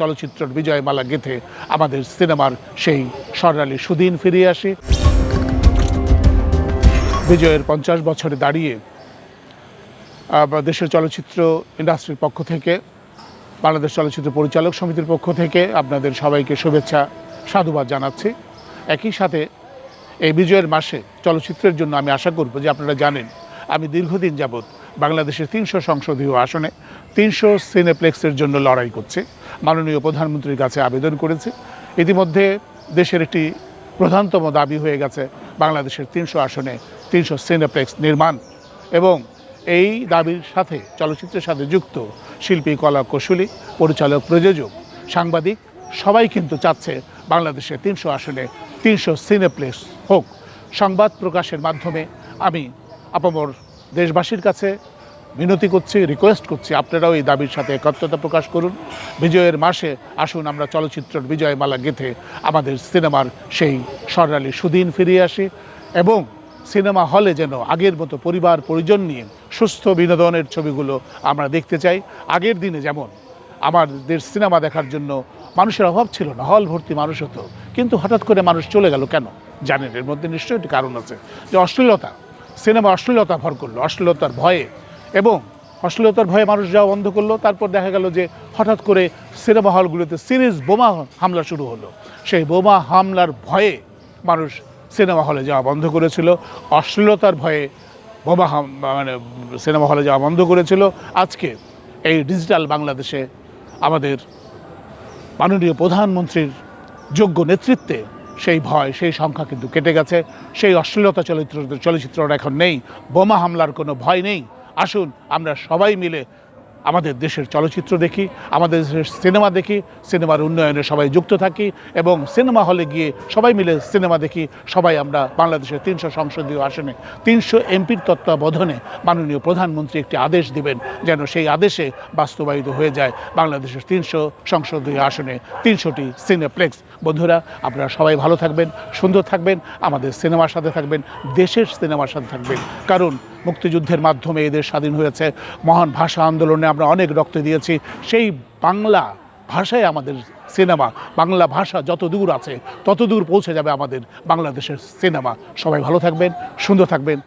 চলচ্চিত্রের বিজয়মালা গেথে আমাদের সিনেমার সেই স্বর্ণালী সুদিন ফিরিয়ে আসে। বিজয়ের পঞ্চাশ বছরে দাঁড়িয়ে দেশের চলচ্চিত্র ইন্ডাস্ট্রির পক্ষ থেকে, বাংলাদেশ চলচ্চিত্র পরিচালক সমিতির পক্ষ থেকে আপনাদের সবাইকে শুভেচ্ছা, সাধুবাদ জানাচ্ছি। একই সাথে এই বিজয়ের মাসে চলচ্চিত্রের জন্য আমি আশা করব যে আপনারা জানেন, আমি দীর্ঘদিন যাবৎ বাংলাদেশের তিনশো সংসদীয় আসনে তিনশো সিনেপ্লেক্সের জন্য লড়াই করছে। মাননীয় প্রধানমন্ত্রীর কাছে আবেদন করেছে। ইতিমধ্যে দেশের একটি প্রধানতম দাবি হয়ে গেছে, বাংলাদেশের তিনশো আসনে তিনশো সিনেপ্লেক্স নির্মাণ। এবং এই দাবির সাথে চলচ্চিত্রের সাথে যুক্ত শিল্পী কলা কৌশলী, পরিচালক প্রযোজক, সাংবাদিক, সবাই কিন্তু চাচ্ছে বাংলাদেশে তিনশো আসনে তিনশো সিনেপ্লেক্স হোক। সংবাদ প্রকাশের মাধ্যমে আমি আপামর দেশবাসীর কাছে মিনতি করছি রিকোয়েস্ট করছি, আপনারাও এই দাবির সাথে একাত্মতা প্রকাশ করুন। বিজয়ের মাসে আসুন আমরা চলচ্চিত্রের বিজয়মালা গেথে আমাদের সিনেমার সেই স্বর্ণালী সুদিন ফিরিয়ে আসি এবং সিনেমা হলে যেন আগের মতো পরিবার পরিজন নিয়ে সুস্থ বিনোদনের ছবিগুলো আমরা দেখতে চাই। আগের দিনে যেমন আমাদের সিনেমা দেখার জন্য মানুষের অভাব ছিল না, হল ভর্তি মানুষ হতো, কিন্তু হঠাৎ করে মানুষ চলে গেল কেন? জানেন, এর মধ্যে নিশ্চয়ই একটি কারণ আছে যে অশ্লীলতা সিনেমা অশ্লীলতা ভর করল, অশ্লীলতার ভয়ে। এবং অশ্লীলতার ভয়ে মানুষ যাওয়া বন্ধ করল, তারপর দেখা গেল যে হঠাৎ করে সিনেমা হলগুলোতে সিরিজ বোমা হামলা শুরু হলো। সেই বোমা হামলার ভয়ে মানুষ সিনেমা হলে যাওয়া বন্ধ করেছিল, অশ্লীলতার ভয়ে বোমা মানে সিনেমা হলে যাওয়া বন্ধ করেছিল। আজকে এই ডিজিটাল বাংলাদেশে আমাদের মাননীয় প্রধানমন্ত্রীর যোগ্য নেতৃত্বে সেই ভয়, সেই সংখ্যা কিন্তু কেটে গেছে। সেই অশ্লীলতা চলচ্চিত্র চলচ্চিত্র এখন নেই। বোমা হামলার কোনো ভয় নেই। আসুন, আমরা সবাই মিলে আমাদের দেশের চলচ্চিত্র দেখি, আমাদের দেশের সিনেমা দেখি, সিনেমার উন্নয়নে সবাই যুক্ত থাকি এবং সিনেমা হলে গিয়ে সবাই মিলে সিনেমা দেখি, সবাই আমরা বাংলাদেশের তিনশো সংসদীয় আসনে, তিনশো এমপির তত্ত্বাবধানে মাননীয় প্রধানমন্ত্রী একটি আদেশ দিবেন যেন সেই আদেশে বাস্তবায়িত হয়ে যায় বাংলাদেশের তিনশো সংসদীয় আসনে তিনশোটি সিনেপ্লেক্স। বন্ধুরা, আপনারা সবাই ভালো থাকবেন, সুন্দর থাকবেন, আমাদের সিনেমার সাথে থাকবেন, দেশের সিনেমার সাথে থাকবেন। কারণ মুক্তিযুদ্ধের মাধ্যমে এদের স্বাধীন হয়েছে। মহান ভাষা আন্দোলনে আমরা অনেক রক্ত দিয়েছি। সেই বাংলা ভাষায় আমাদের সিনেমা। বাংলা ভাষা যত দূর আছে, তত দূর পৌঁছে যাবে আমাদের বাংলাদেশের সিনেমা। সবাই ভালো থাকবেন, সুন্দর থাকবেন।